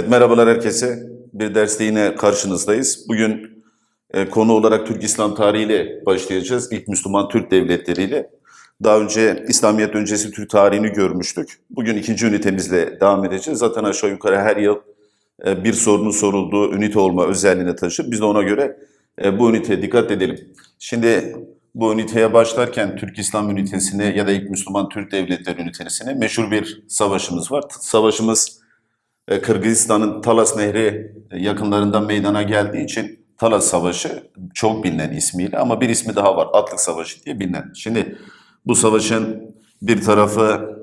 Evet merhabalar herkese. Bir derste yine karşınızdayız. Bugün e, konu olarak Türk İslam tarihiyle başlayacağız. İlk Müslüman Türk devletleriyle. Daha önce İslamiyet öncesi Türk tarihini görmüştük. Bugün ikinci ünitemizle devam edeceğiz. Zaten aşağı yukarı her yıl e, bir sorunun sorulduğu ünite olma özelliğini taşır. Biz de ona göre e, bu üniteye dikkat edelim. Şimdi bu üniteye başlarken Türk İslam ünitesine ya da ilk Müslüman Türk devletleri ünitesine meşhur bir savaşımız var. Savaşımız Kırgızistan'ın Talas Nehri e, yakınlarında meydana geldiği için Talas Savaşı çok bilinen ismiyle ama bir ismi daha var. Atlık Savaşı diye bilinen. Şimdi bu savaşın bir tarafı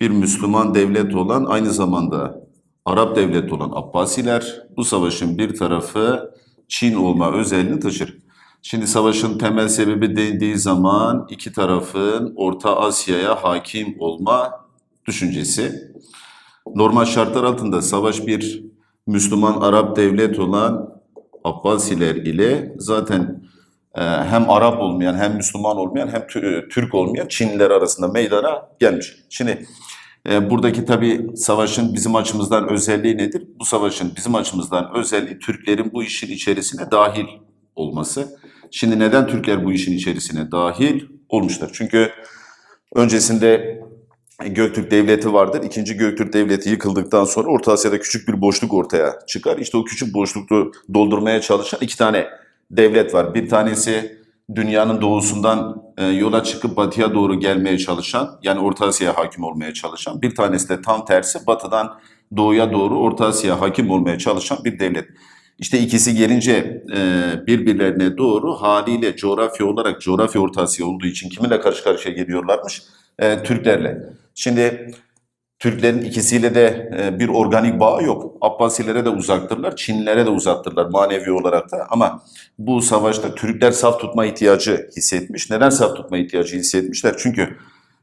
bir Müslüman devlet olan aynı zamanda Arap devleti olan Abbasiler. Bu savaşın bir tarafı Çin olma özelliğini taşır. Şimdi savaşın temel sebebi dendiği zaman iki tarafın Orta Asya'ya hakim olma düşüncesi. Normal şartlar altında savaş bir Müslüman Arap devlet olan Abbasiler ile zaten e, hem Arap olmayan hem Müslüman olmayan hem Tü- Türk olmayan Çinliler arasında meydana gelmiş. Şimdi e, buradaki tabii savaşın bizim açımızdan özelliği nedir? Bu savaşın bizim açımızdan özelliği Türklerin bu işin içerisine dahil olması. Şimdi neden Türkler bu işin içerisine dahil olmuşlar? Çünkü öncesinde Göktürk Devleti vardır. İkinci Göktürk Devleti yıkıldıktan sonra Orta Asya'da küçük bir boşluk ortaya çıkar. İşte o küçük boşluktu doldurmaya çalışan iki tane devlet var. Bir tanesi dünyanın doğusundan e, yola çıkıp batıya doğru gelmeye çalışan, yani Orta Asya'ya hakim olmaya çalışan. Bir tanesi de tam tersi batıdan doğuya doğru Orta Asya'ya hakim olmaya çalışan bir devlet. İşte ikisi gelince e, birbirlerine doğru haliyle coğrafya olarak coğrafya Orta Asya olduğu için kiminle karşı karşıya geliyorlarmış? E, Türklerle. Şimdi Türklerin ikisiyle de e, bir organik bağ yok. Abbasilere de uzaktırlar, Çinlilere de uzaktırlar manevi olarak da. Ama bu savaşta Türkler saf tutma ihtiyacı hissetmiş. Neden saf tutma ihtiyacı hissetmişler? Çünkü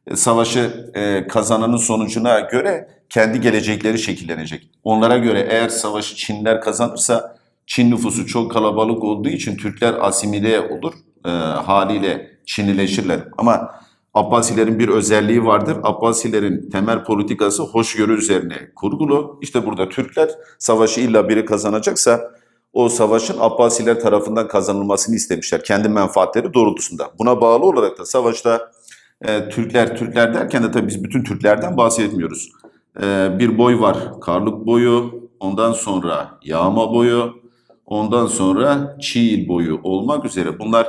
e, savaşı e, kazananın sonucuna göre kendi gelecekleri şekillenecek. Onlara göre eğer savaşı Çinliler kazanırsa Çin nüfusu çok kalabalık olduğu için Türkler asimile olur. Haliyle Çinlileşirler. Ama Abbasilerin bir özelliği vardır. Abbasilerin temel politikası hoşgörü üzerine kurgulu. İşte burada Türkler savaşı illa biri kazanacaksa o savaşın Abbasiler tarafından kazanılmasını istemişler. Kendi menfaatleri doğrultusunda. Buna bağlı olarak da savaşta e, Türkler, Türkler derken de tabii biz bütün Türklerden bahsetmiyoruz. E, bir boy var, Karlık boyu, ondan sonra Yağma boyu, ondan sonra Çiğil boyu olmak üzere bunlar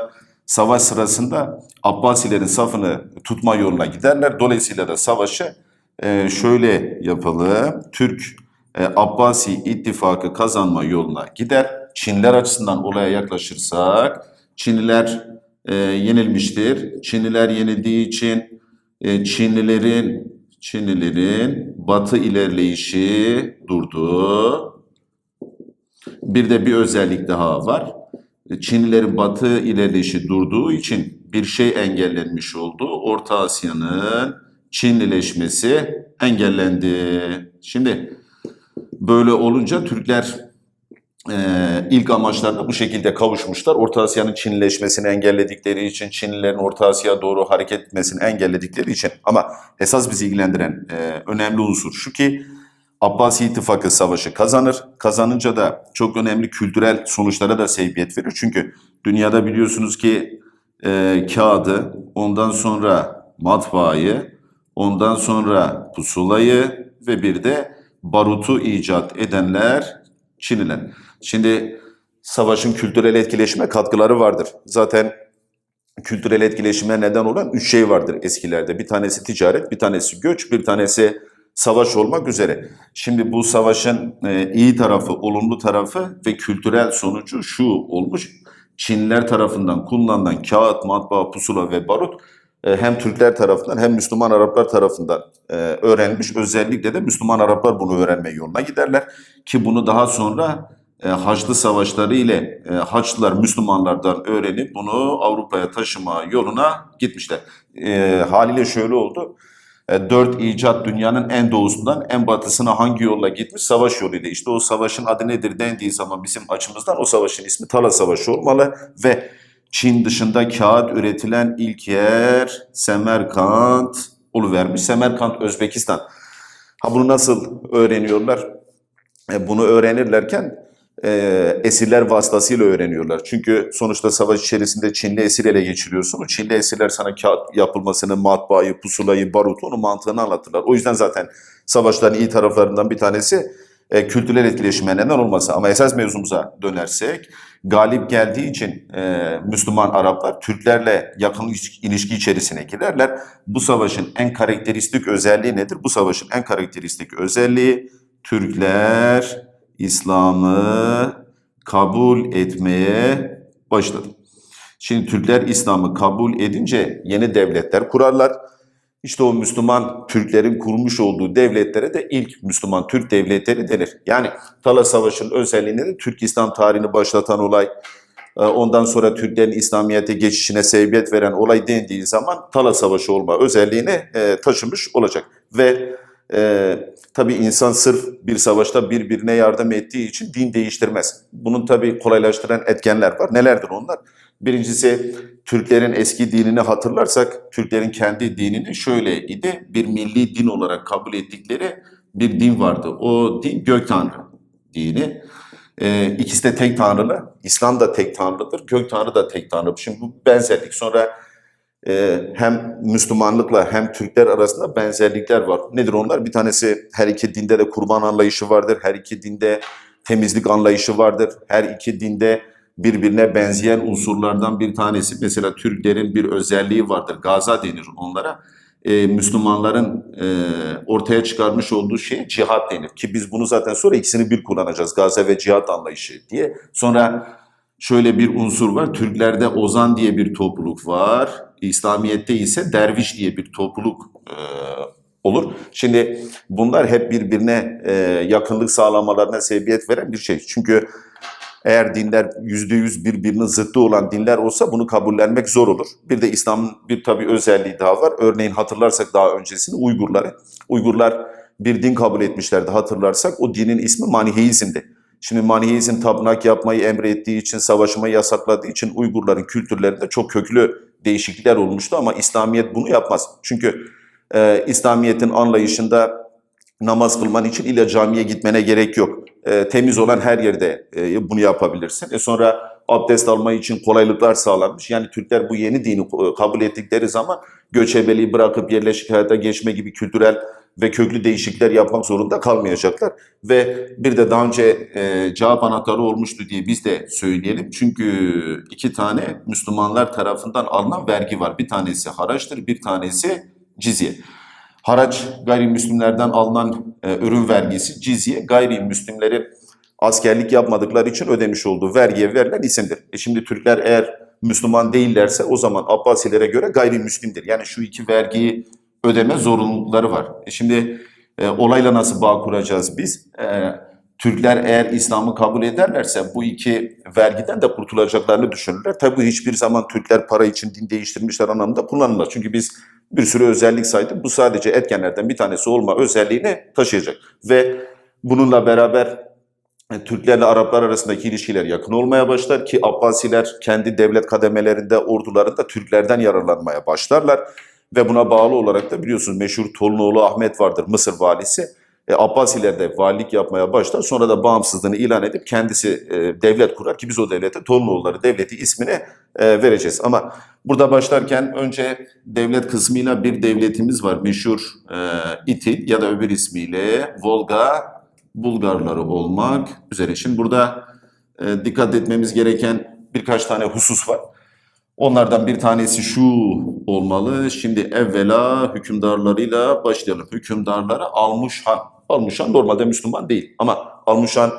savaş sırasında Abbasilerin safını tutma yoluna giderler. Dolayısıyla da savaşı e, şöyle yapalım. Türk e, Abbasi ittifakı kazanma yoluna gider. Çinliler açısından olaya yaklaşırsak Çinliler e, yenilmiştir. Çinliler yenildiği için e, Çinlilerin Çinlilerin batı ilerleyişi durdu. Bir de bir özellik daha var. Çinlilerin batı ilerleyişi durduğu için bir şey engellenmiş oldu. Orta Asya'nın Çinlileşmesi engellendi. Şimdi böyle olunca Türkler e, ilk amaçlarına bu şekilde kavuşmuşlar. Orta Asya'nın Çinlileşmesini engelledikleri için, Çinlilerin Orta Asya'ya doğru hareket etmesini engelledikleri için. Ama esas bizi ilgilendiren e, önemli unsur şu ki Abbasi İttifakı savaşı kazanır. Kazanınca da çok önemli kültürel sonuçlara da sebebiyet verir. Çünkü dünyada biliyorsunuz ki e, kağıdı, ondan sonra matbaayı, ondan sonra pusulayı ve bir de barutu icat edenler Çinliler. Şimdi savaşın kültürel etkileşime katkıları vardır. Zaten kültürel etkileşime neden olan üç şey vardır eskilerde. Bir tanesi ticaret, bir tanesi göç, bir tanesi savaş olmak üzere. Şimdi bu savaşın e, iyi tarafı, olumlu tarafı ve kültürel sonucu şu olmuş. Çinliler tarafından kullanılan kağıt, matbaa, pusula ve barut e, hem Türkler tarafından hem Müslüman Araplar tarafından e, öğrenilmiş. Özellikle de Müslüman Araplar bunu öğrenme yoluna giderler. Ki bunu daha sonra e, Haçlı Savaşları ile Haçlılar Müslümanlardan öğrenip bunu Avrupa'ya taşıma yoluna gitmişler. E, haliyle şöyle oldu. E, Dört icat dünyanın en doğusundan en batısına hangi yolla gitmiş? Savaş yoluyla. İşte o savaşın adı nedir dendiği zaman bizim açımızdan o savaşın ismi Talas Savaşı olmalı ve Çin dışında kağıt üretilen ilk yer Semerkant oluvermiş. Semerkant Özbekistan. Ha bunu nasıl öğreniyorlar? e, bunu öğrenirlerken e, esirler vasıtasıyla öğreniyorlar. Çünkü sonuçta savaş içerisinde Çinli esir ele geçiriyorsun. O Çinli esirler sana kağıt yapılmasını, matbaayı, pusulayı, barutu, onun mantığını anlatırlar. O yüzden zaten savaşların iyi taraflarından bir tanesi e, kültürel etkileşime neden olması. Ama esas mevzumuza dönersek, galip geldiği için e, Müslüman Araplar Türklerle yakın ilişki- içerisine girerler. Bu savaşın en karakteristik özelliği nedir? Bu savaşın en karakteristik özelliği Türkler İslam'ı kabul etmeye başladı. Şimdi Türkler İslam'ı kabul edince yeni devletler kurarlar. İşte o Müslüman Türklerin kurmuş olduğu devletlere de ilk Müslüman Türk devletleri denir. Yani Talas Savaşı'nın özelliği nedir? Türk İslam tarihini başlatan olay, e, ondan sonra Türklerin İslamiyet'e geçişine sebebiyet veren olay dendiği zaman Talas Savaşı olma özelliğini e, taşımış olacak. Ve e, tabii insan sırf bir savaşta birbirine yardım ettiği için din değiştirmez. Bunun tabii kolaylaştıran etkenler var. Nelerdir onlar? Birincisi Türklerin eski dinini hatırlarsak Türklerin kendi dinini şöyle idi. Bir milli din olarak kabul ettikleri bir din vardı. O din gök tanrı dini. Ee, ikisi de tek tanrılı. İslam da tek tanrıdır. Gök tanrı da tek tanrı. Şimdi bu benzerlik. Sonra hem Müslümanlıkla hem Türkler arasında benzerlikler var. Nedir onlar? Bir tanesi her iki dinde de kurban anlayışı vardır. Her iki dinde temizlik anlayışı vardır. Her iki dinde birbirine benzeyen unsurlardan bir tanesi. Mesela Türklerin bir özelliği vardır. Gaza denir onlara. Ee, Müslümanların e, ortaya çıkarmış olduğu şey cihat denir. Ki biz bunu zaten sonra ikisini bir kullanacağız. Gaza ve cihat anlayışı diye. Sonra şöyle bir unsur var. Türklerde ozan diye bir topluluk var. İslamiyet'te ise derviş diye bir topluluk e, olur. Şimdi bunlar hep birbirine e, yakınlık sağlamalarına sebebiyet veren bir şey. Çünkü eğer dinler yüzde yüz birbirinin zıttı olan dinler olsa bunu kabullenmek zor olur. Bir de İslam'ın bir tabii özelliği daha var. Örneğin hatırlarsak daha öncesini Uygurları. Uygurlar bir din kabul etmişlerdi hatırlarsak. O dinin ismi Maniheizm'di. Şimdi Maniheizm tapınak yapmayı emrettiği için, savaşmayı yasakladığı için Uygurların kültürlerinde çok köklü değişiklikler olmuştu ama İslamiyet bunu yapmaz. Çünkü e, İslamiyet'in anlayışında namaz kılman için illa camiye gitmene gerek yok. E, temiz olan her yerde e, bunu yapabilirsin. E sonra abdest almayı için kolaylıklar sağlanmış. Yani Türkler bu yeni dini e, kabul ettikleri zaman göçebeliği bırakıp yerleşik hayata geçme gibi kültürel ve köklü değişiklikler yapmak zorunda kalmayacaklar. Ve bir de daha önce e, cevap anahtarı olmuştu diye biz de söyleyelim. Çünkü iki tane Müslümanlar tarafından alınan vergi var. Bir tanesi haraçtır, bir tanesi cizye. Haraç gayrimüslimlerden alınan e, ürün vergisi, cizye gayrimüslimleri askerlik yapmadıkları için ödemiş olduğu vergiye verilen isimdir. E şimdi Türkler eğer Müslüman değillerse o zaman Abbasilere göre gayrimüslimdir. Yani şu iki vergiyi ödeme zorunlulukları var. E şimdi e, olayla nasıl bağ kuracağız biz? E, Türkler eğer İslam'ı kabul ederlerse bu iki vergiden de kurtulacaklarını düşünürler. Tabii hiçbir zaman Türkler para için din değiştirmişler anlamında kullanılmaz. Çünkü biz bir sürü özellik saydık. Bu sadece etkenlerden bir tanesi olma özelliğini taşıyacak. Ve bununla beraber e, Türklerle Araplar arasındaki ilişkiler yakın olmaya başlar ki Abbasiler kendi devlet kademelerinde, ordularında Türklerden yararlanmaya başlarlar. Ve buna bağlı olarak da biliyorsunuz meşhur Tolunoğlu Ahmet vardır Mısır valisi. E, Abbasiler de valilik yapmaya başlar. Sonra da bağımsızlığını ilan edip kendisi e, devlet kurar ki biz o devlete Tolunoğulları Devleti ismini e, vereceğiz. Ama burada başlarken önce devlet kısmıyla bir devletimiz var. Meşhur e, İtil ya da öbür ismiyle Volga Bulgarları olmak üzere. Şimdi burada e, dikkat etmemiz gereken birkaç tane husus var. Onlardan bir tanesi şu olmalı. Şimdi evvela hükümdarlarıyla başlayalım. Hükümdarları Almuşhan. Almuşhan normalde Müslüman değil ama Almuşhan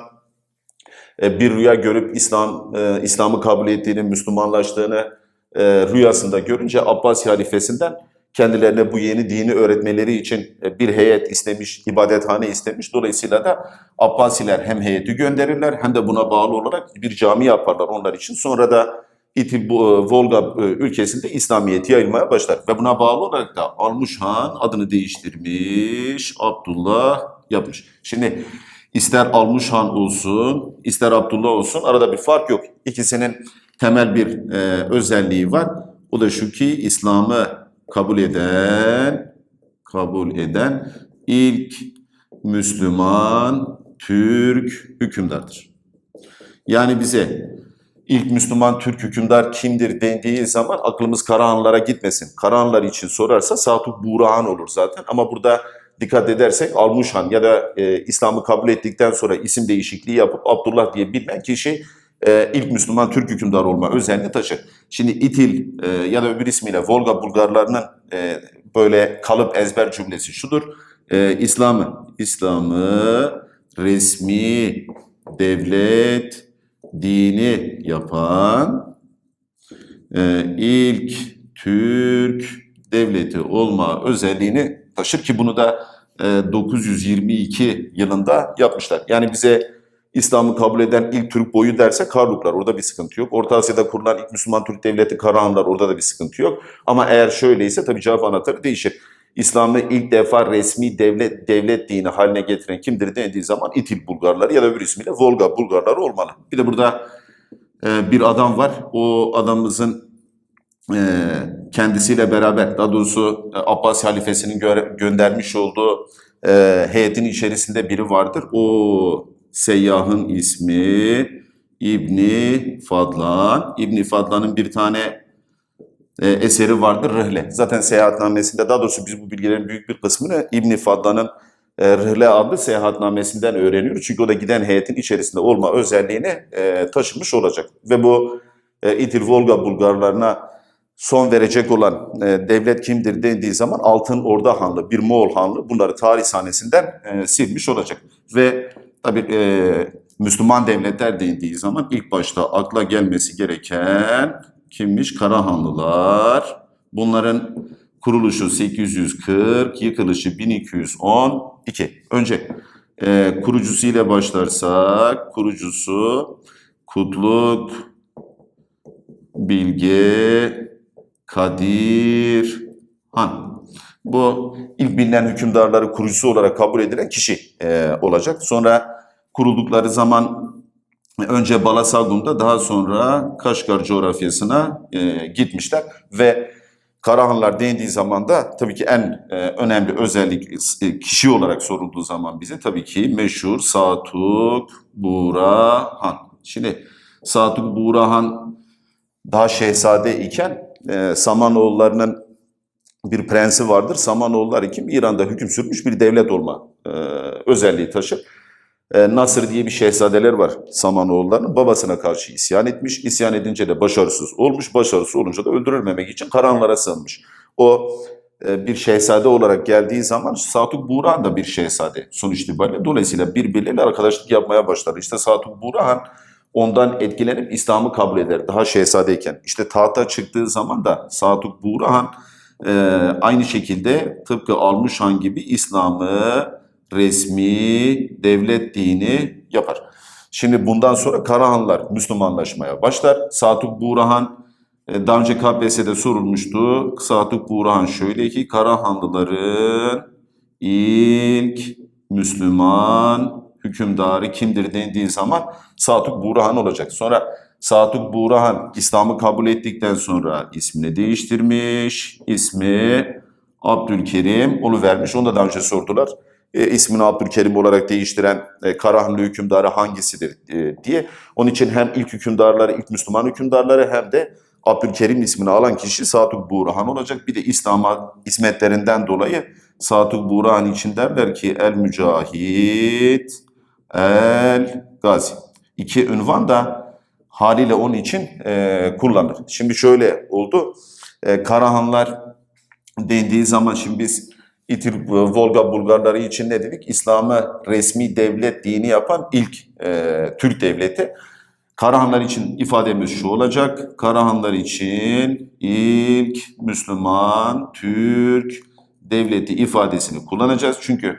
e, bir rüya görüp İslam e, İslam'ı kabul ettiğini, Müslümanlaştığını e, rüyasında görünce Abbasi halifesinden kendilerine bu yeni dini öğretmeleri için bir heyet istemiş, ibadethane istemiş. Dolayısıyla da Abbasiler hem heyeti gönderirler hem de buna bağlı olarak bir cami yaparlar onlar için. Sonra da İti bu, e, Volga e, ülkesinde İslamiyet yayılmaya başlar. Ve buna bağlı olarak da Almuş Han adını değiştirmiş, Abdullah yapmış. Şimdi ister Almuş Han olsun, ister Abdullah olsun arada bir fark yok. İkisinin temel bir e, özelliği var. O da şu ki İslam'ı kabul eden, kabul eden ilk Müslüman Türk hükümdardır. Yani bize ilk Müslüman Türk hükümdar kimdir dendiği zaman aklımız Karahanlılara gitmesin. Karahanlılar için sorarsa Satuk Buğrahan olur zaten ama burada dikkat edersek Almuşhan ya da e, İslam'ı kabul ettikten sonra isim değişikliği yapıp Abdullah diye bilinen kişi e, ilk Müslüman Türk hükümdar olma özelliğini taşır. Şimdi İtil e, ya da öbür ismiyle Volga Bulgarlarının e, böyle kalıp ezber cümlesi şudur. E, İslam'ı, İslam'ı resmi devlet dini yapan e, ilk Türk devleti olma özelliğini taşır ki bunu da e, 922 yılında yapmışlar. Yani bize İslam'ı kabul eden ilk Türk boyu derse Karluklar orada bir sıkıntı yok. Orta Asya'da kurulan ilk Müslüman Türk devleti Karahanlar orada da bir sıkıntı yok. Ama eğer şöyleyse tabii cevap anahtarı değişir. İslam'ı ilk defa resmi devlet devlet dini haline getiren kimdir dendiği zaman İtil Bulgarları ya da öbür ismiyle Volga Bulgarları olmalı. Bir de burada e, bir adam var. O adamımızın e, kendisiyle beraber daha doğrusu e, Abbas halifesinin gö- göndermiş olduğu e, heyetin içerisinde biri vardır. O seyyahın ismi İbni Fadlan. İbni Fadlan'ın bir tane e, eseri vardır Rıhle. Zaten seyahatnamesinde daha doğrusu biz bu bilgilerin büyük bir kısmını İbni Fadlan'ın e, Rıhle adlı seyahatnamesinden öğreniyoruz. Çünkü o da giden heyetin içerisinde olma özelliğini e, taşımış olacak. Ve bu e, Volga Bulgarlarına son verecek olan e, devlet kimdir dendiği zaman Altın Orda Hanlı, bir Moğol Hanlı bunları tarih sahnesinden silmiş olacak. Ve tabii e, Müslüman devletler dendiği zaman ilk başta akla gelmesi gereken kimmiş? Karahanlılar. Bunların kuruluşu 840, yıkılışı 1212. Önce e, kurucusu ile başlarsak, kurucusu Kutluk Bilge Kadir Han. Bu ilk bilinen hükümdarları kurucusu olarak kabul edilen kişi e, olacak. Sonra kuruldukları zaman önce Balasagun'da daha sonra Kaşgar coğrafyasına e, gitmişler ve Karahanlar dendiği zaman da tabii ki en e, önemli özellik e, kişi olarak sorulduğu zaman bize tabii ki meşhur Satuk Buğrahan. Şimdi Satuk Buğrahan daha şehzade iken e, Samanoğullarının bir prensi vardır. Samanoğulları kim? İran'da hüküm sürmüş bir devlet olma e, özelliği taşır. E, Nasır diye bir şehzadeler var Samanoğullarının. Babasına karşı isyan etmiş. İsyan edince de başarısız olmuş. Başarısız olunca da öldürülmemek için karanlara sığınmış. O e, bir şehzade olarak geldiği zaman Satuk Buğrahan da bir şehzade sonuç itibariyle. Dolayısıyla birbirleriyle arkadaşlık yapmaya başlar. İşte Satuk Buğrahan ondan etkilenip İslam'ı kabul eder daha şehzadeyken. İşte tahta çıktığı zaman da Satuk Buğrahan e, aynı şekilde tıpkı Almuşhan gibi İslam'ı resmi devlet dini yapar. Şimdi bundan sonra Karahanlar Müslümanlaşmaya başlar. Satuk Buğrahan e, daha önce KPSS'de sorulmuştu. Satuk Buğrahan şöyle ki Karahanlıların ilk Müslüman hükümdarı kimdir dendiği zaman Satuk Buğrahan olacak. Sonra Satuk Buğrahan İslam'ı kabul ettikten sonra ismini değiştirmiş. İsmi Abdülkerim onu vermiş. Onu da daha önce sordular. E, ismini Abdülkerim olarak değiştiren e, Karahanlı hükümdarı hangisidir e, diye. Onun için hem ilk hükümdarları, ilk Müslüman hükümdarları hem de Abdülkerim ismini alan kişi Satuk Buğrahan olacak. Bir de İslam'a hizmetlerinden dolayı Satuk Buğrahan için derler ki El Mücahit, El Gazi. İki ünvan da haliyle onun için e, kullanır. Şimdi şöyle oldu. E, Karahanlar dendiği zaman şimdi biz İtir Volga Bulgarları için ne dedik? İslam'ı resmi devlet dini yapan ilk e, Türk devleti. Karahanlar için ifademiz şu olacak. Karahanlar için ilk Müslüman Türk devleti ifadesini kullanacağız. Çünkü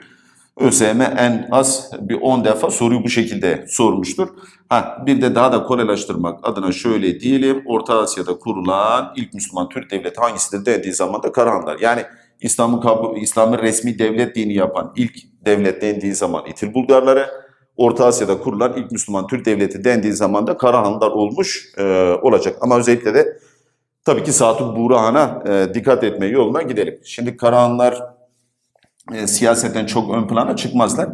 ÖSYM en az bir 10 defa soruyu bu şekilde sormuştur. Ha, bir de daha da kolaylaştırmak adına şöyle diyelim. Orta Asya'da kurulan ilk Müslüman Türk devleti hangisidir dediği zaman da Karahanlar. Yani İslam'ı kabul, İslam'ı resmi devlet dini yapan ilk devlet dendiği zaman İtil Bulgarları, Orta Asya'da kurulan ilk Müslüman Türk devleti dendiği zaman da Karahanlılar olmuş e, olacak. Ama özellikle de tabii ki Satuk Buğrahan'a e, dikkat etme yoluna gidelim. Şimdi Karahanlılar e, siyaseten çok ön plana çıkmazlar.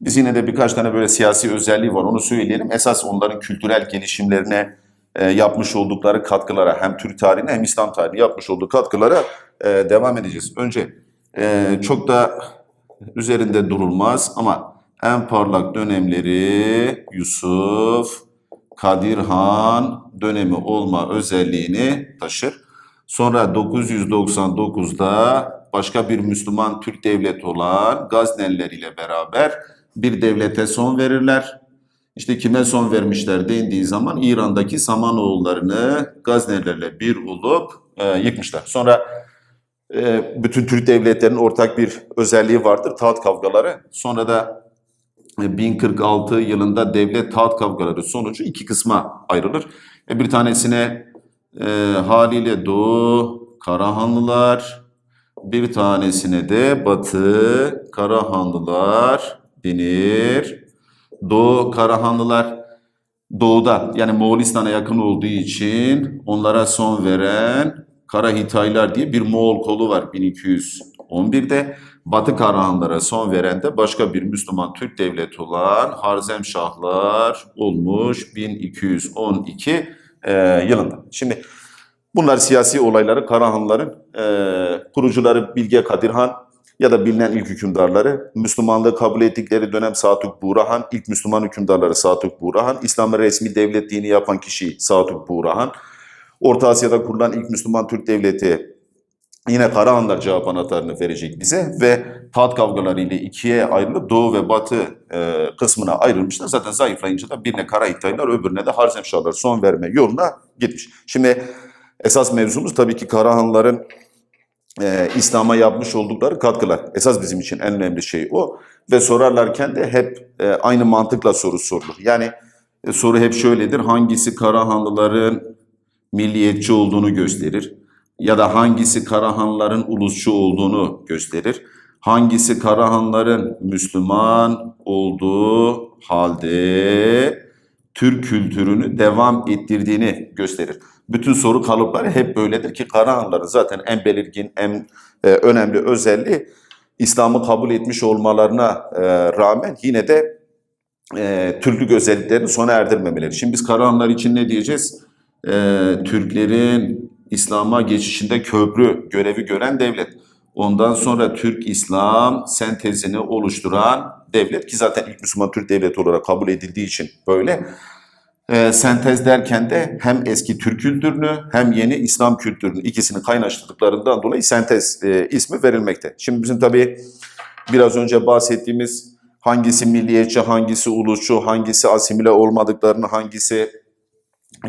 Biz yine de birkaç tane böyle siyasi özelliği var onu söyleyelim. Esas onların kültürel gelişimlerine e, yapmış oldukları katkılara hem Türk tarihine hem İslam tarihine yapmış olduğu katkılara e, devam edeceğiz. Önce e, çok da üzerinde durulmaz ama en parlak dönemleri Yusuf, Kadir Han dönemi olma özelliğini taşır. Sonra 999'da başka bir Müslüman Türk devleti olan Gazneliler ile beraber bir devlete son verirler. İşte kime son vermişler dendiği zaman İran'daki Samanoğullarını Gaznelilerle bir olup e, yıkmışlar. Sonra bütün Türk devletlerinin ortak bir özelliği vardır. Taht kavgaları. Sonra da e, 1046 yılında devlet taht kavgaları sonucu iki kısma ayrılır. E, bir tanesine e, haliyle Doğu Karahanlılar, bir tanesine de Batı Karahanlılar denir. Doğu Karahanlılar doğuda yani Moğolistan'a yakın olduğu için onlara son veren Karahitaylar diye bir Moğol kolu var 1211'de. Batı Karahanlılara son veren de başka bir Müslüman Türk devleti olan Harzemşahlar olmuş 1212 e, yılında. Şimdi bunlar siyasi olayları Karahanlıların e, kurucuları Bilge Kadir Han ya da bilinen ilk hükümdarları, Müslümanlığı kabul ettikleri dönem Satuk Buğrahan, ilk Müslüman hükümdarları Satuk Buğrahan, İslam'ı resmi devlet dini yapan kişi Satuk Buğrahan, Orta Asya'da kurulan ilk Müslüman Türk devleti yine Karahanlar cevap anahtarını verecek bize ve taht kavgaları ile ikiye ayrılıp Doğu ve Batı e, kısmına ayrılmışlar. Zaten zayıflayınca da birine Karahitaylar öbürüne de Harzemşahlar son verme yoluna gitmiş. Şimdi esas mevzumuz tabii ki Karahanların e, İslam'a yapmış oldukları katkılar. Esas bizim için en önemli şey o. Ve sorarlarken de hep e, aynı mantıkla soru sorulur. Yani e, soru hep şöyledir. Hangisi Karahanlıların milliyetçi olduğunu gösterir? Ya da hangisi Karahanlıların ulusçu olduğunu gösterir? Hangisi Karahanlıların Müslüman olduğu halde Türk kültürünü devam ettirdiğini gösterir. Bütün soru kalıpları hep böyledir ki Karahanlıların zaten en belirgin, en e, önemli özelliği İslam'ı kabul etmiş olmalarına e, rağmen yine de e, özelliklerini sona erdirmemeleri. Şimdi biz Karahanlılar için ne diyeceğiz? E, Türklerin İslam'a geçişinde köprü görevi gören devlet. Ondan sonra Türk-İslam sentezini oluşturan devlet ki zaten ilk Müslüman Türk devleti olarak kabul edildiği için böyle. E, sentez derken de hem eski Türk kültürünü hem yeni İslam kültürünü ikisini kaynaştırdıklarından dolayı sentez e, ismi verilmekte. Şimdi bizim tabii biraz önce bahsettiğimiz hangisi milliyetçi, hangisi ulusçu, hangisi asimile olmadıklarını, hangisi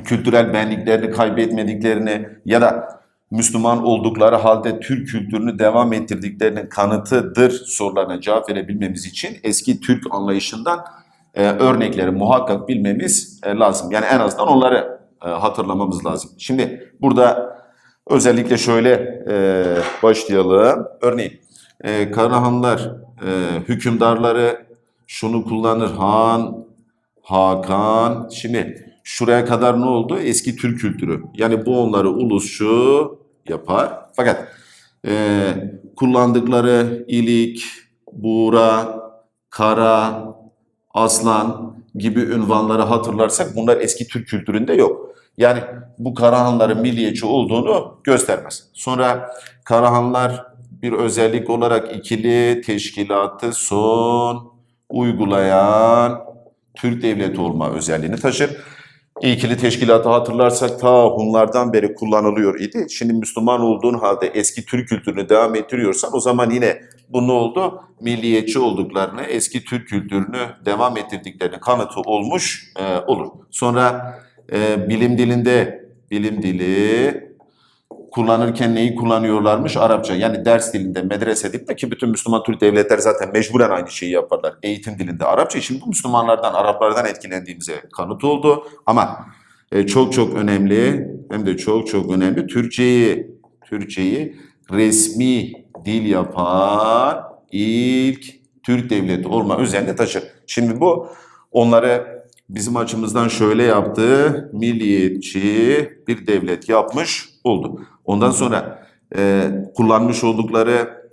kültürel benliklerini kaybetmediklerini ya da Müslüman oldukları halde Türk kültürünü devam ettirdiklerinin kanıtıdır sorularına cevap verebilmemiz için eski Türk anlayışından e, örnekleri muhakkak bilmemiz e, lazım. Yani en azından onları e, hatırlamamız lazım. Şimdi burada özellikle şöyle e, başlayalım. Örneğin e, Karahanlar e, hükümdarları şunu kullanır. Han, Hakan. Şimdi şuraya kadar ne oldu? Eski Türk kültürü. Yani bu onları ulusçu yapar. Fakat e, kullandıkları ilik, buğra, kara, aslan gibi ünvanları hatırlarsak bunlar eski Türk kültüründe yok. Yani bu Karahanların milliyetçi olduğunu göstermez. Sonra Karahanlar bir özellik olarak ikili teşkilatı son uygulayan Türk devleti olma özelliğini taşır. İkili teşkilatı hatırlarsak ta Hunlardan beri kullanılıyor idi. Şimdi Müslüman olduğun halde eski Türk kültürünü devam ettiriyorsan o zaman yine bu ne oldu? Milliyetçi olduklarını, eski Türk kültürünü devam ettirdiklerini kanıtı olmuş e, olur. Sonra e, bilim dilinde, bilim dili kullanırken neyi kullanıyorlarmış? Arapça. Yani ders dilinde, medrese dilinde ki bütün Müslüman Türk devletler zaten mecburen aynı şeyi yaparlar. Eğitim dilinde Arapça. Şimdi bu Müslümanlardan, Araplardan etkilendiğimize kanıt oldu. Ama e, çok çok önemli, hem de çok çok önemli Türkçeyi, Türkçeyi resmi dil yapan ilk Türk devleti olma özelliğini taşır. Şimdi bu onları bizim açımızdan şöyle yaptı, milliyetçi bir devlet yapmış oldu. Ondan sonra e, kullanmış oldukları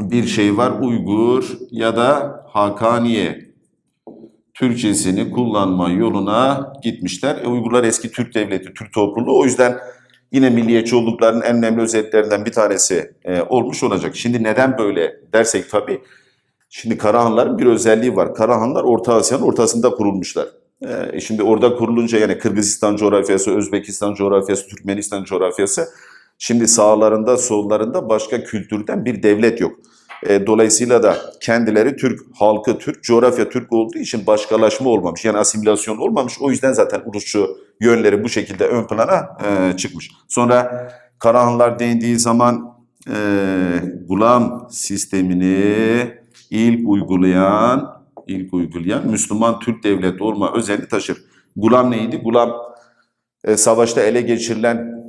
bir şey var. Uygur ya da Hakaniye Türkçesini kullanma yoluna gitmişler. E, Uygurlar eski Türk devleti, Türk topluluğu. O yüzden yine milliyetçi olduklarının en önemli özelliklerinden bir tanesi e, olmuş olacak. Şimdi neden böyle dersek tabii. Şimdi Karahanların bir özelliği var. Karahanlar Orta Asya'nın ortasında kurulmuşlar. E, şimdi orada kurulunca yani Kırgızistan coğrafyası, Özbekistan coğrafyası, Türkmenistan coğrafyası şimdi sağlarında sollarında başka kültürden bir devlet yok. E, dolayısıyla da kendileri Türk, halkı Türk, coğrafya Türk olduğu için başkalaşma olmamış. Yani asimilasyon olmamış. O yüzden zaten ulusçu yönleri bu şekilde ön plana e, çıkmış. Sonra Karahanlar dendiği zaman e, gulam sistemini ilk uygulayan ilk uygulayan Müslüman Türk devleti olma özelliği taşır. Gulam neydi? Gulam e, savaşta ele geçirilen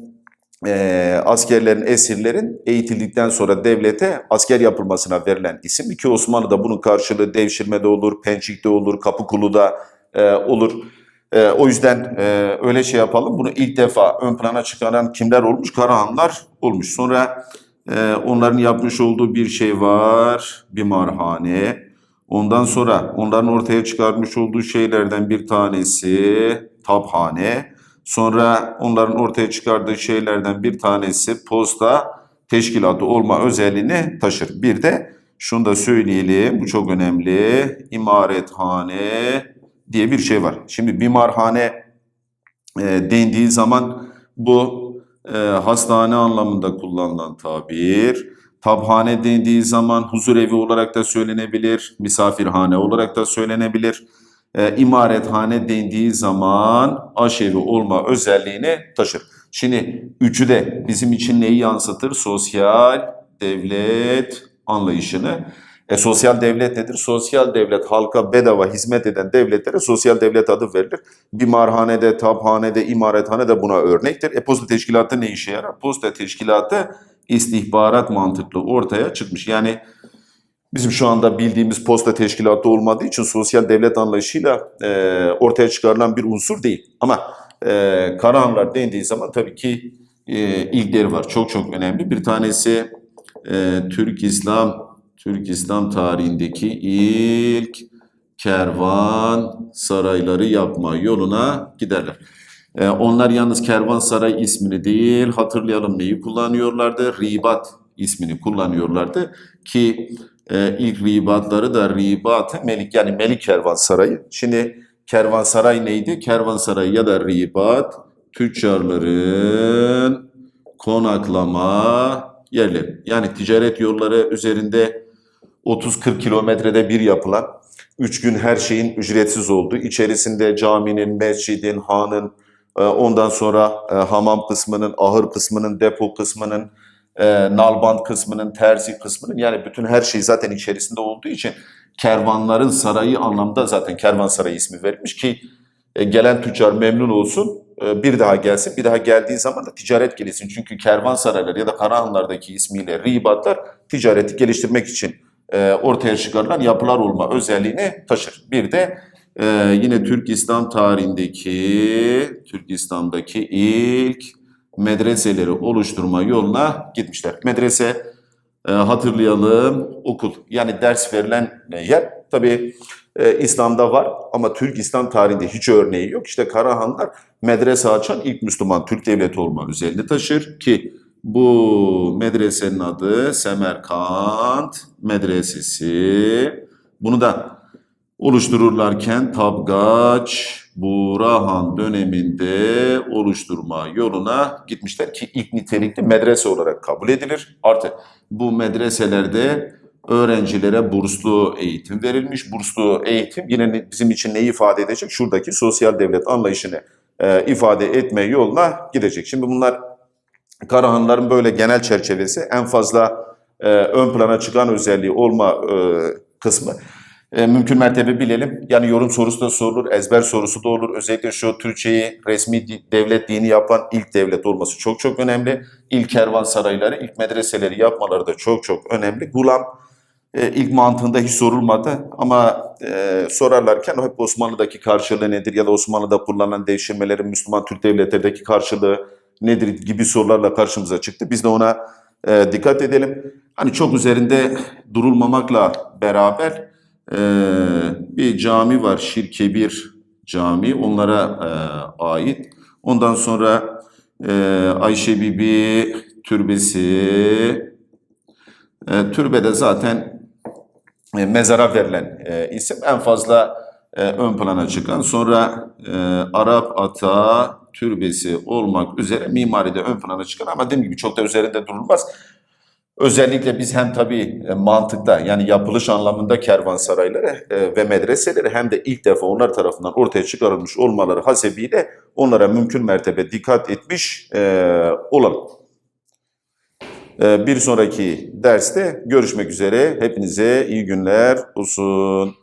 e, askerlerin, esirlerin eğitildikten sonra devlete asker yapılmasına verilen isim. Ki Osmanlı'da bunun karşılığı devşirmede olur, pençikte olur, kapıkuluda e, olur. E, o yüzden e, öyle şey yapalım. Bunu ilk defa ön plana çıkaran kimler olmuş? Karahanlar olmuş. Sonra e, onların yapmış olduğu bir şey var. Bir marhane. Ondan sonra onların ortaya çıkarmış olduğu şeylerden bir tanesi taphane. Sonra onların ortaya çıkardığı şeylerden bir tanesi posta teşkilatı olma özelliğini taşır. Bir de şunu da söyleyelim, bu çok önemli. İmarethane diye bir şey var. Şimdi bimarhane e, dendiği zaman bu e, hastane anlamında kullanılan tabir. Tabhane dendiği zaman huzur evi olarak da söylenebilir, misafirhane olarak da söylenebilir. E, imarethane dendiği zaman aşevi olma özelliğini taşır. Şimdi üçü de bizim için neyi yansıtır? Sosyal devlet anlayışını. E, sosyal devlet nedir? Sosyal devlet halka bedava hizmet eden devletlere sosyal devlet adı verilir. Bimarhanede, tabhanede, imarethanede buna örnektir. E, posta teşkilatı ne işe yarar? Posta teşkilatı istihbarat mantıklı ortaya çıkmış. Yani bizim şu anda bildiğimiz posta teşkilatı olmadığı için sosyal devlet anlayışıyla e, ortaya çıkarılan bir unsur değil. Ama e, Karahanlar dendiği zaman tabii ki e, ilkleri var. Çok çok önemli. Bir tanesi e, Türk İslam Türk İslam tarihindeki ilk kervan sarayları yapma yoluna giderler. E, onlar yalnız kervansaray ismini değil hatırlayalım neyi kullanıyorlardı? Ribat ismini kullanıyorlardı ki e, ilk ribatları da ribat melik yani melik kervansarayı. Şimdi kervansaray neydi? Kervansaray ya da ribat tüccarların konaklama yerleri. Yani ticaret yolları üzerinde 30-40 kilometrede bir yapılan, 3 gün her şeyin ücretsiz olduğu, içerisinde caminin, mescidin, hanın, ondan sonra e, hamam kısmının, ahır kısmının, depo kısmının, e, nalbant kısmının, terzi kısmının yani bütün her şey zaten içerisinde olduğu için kervanların sarayı anlamda zaten kervansarayı ismi verilmiş ki e, gelen tüccar memnun olsun, bir daha gelsin, bir daha geldiği zaman da ticaret gelişsin. Çünkü kervansaraylar ya da Karahanlardaki ismiyle ribatlar ticareti geliştirmek için ortaya çıkarılan yapılar olma özelliğini taşır. Bir de e, yine Türk İslam tarihindeki, Türk İslam'daki ilk medreseleri oluşturma yoluna gitmişler. Medrese e, hatırlayalım okul yani ders verilen yer. Tabi e, İslam'da var ama Türk İslam tarihinde hiç örneği yok. İşte Karahanlar medrese açan ilk Müslüman Türk devleti olma özelliğini taşır ki bu medresenin adı Semerkant Medresesi. Bunu da oluştururlarken Tabgaç, Burahan döneminde oluşturma yoluna gitmişler ki ilk nitelikli medrese olarak kabul edilir. Artı bu medreselerde öğrencilere burslu eğitim verilmiş. Burslu eğitim yine bizim için neyi ifade edecek? Şuradaki sosyal devlet anlayışını e, ifade etme yoluna gidecek. Şimdi bunlar Karahanların böyle genel çerçevesi en fazla e, ön plana çıkan özelliği olma e, kısmı. E, mümkün mertebe bilelim. Yani yorum sorusu da sorulur, ezber sorusu da olur. Özellikle şu Türkçeyi resmi devlet dini yapan ilk devlet olması çok çok önemli. İlk kervansarayları, ilk medreseleri yapmaları da çok çok önemli. Gulam e, ilk mantığında hiç sorulmadı ama e, sorarlarken hep Osmanlı'daki karşılığı nedir ya da Osmanlı'da kullanılan devşirmelerin Müslüman Türk devletlerindeki karşılığı nedir gibi sorularla karşımıza çıktı. Biz de ona e, dikkat edelim. Hani çok üzerinde durulmamakla beraber bir cami var, Şirkebir Camii, onlara e, ait. Ondan sonra e, Ayşe Bibi Türbesi, e, türbede zaten mezara verilen isim en fazla ön plana çıkan. Sonra Arap Ata Türbesi olmak üzere mimaride ön plana çıkan ama dediğim gibi çok da üzerinde durulmaz. Özellikle biz hem tabii e, mantıkta yani yapılış anlamında kervansarayları e, ve medreseleri hem de ilk defa onlar tarafından ortaya çıkarılmış olmaları hasebiyle onlara mümkün mertebe dikkat etmiş e, olalım. Bir sonraki derste görüşmek üzere. Hepinize iyi günler olsun.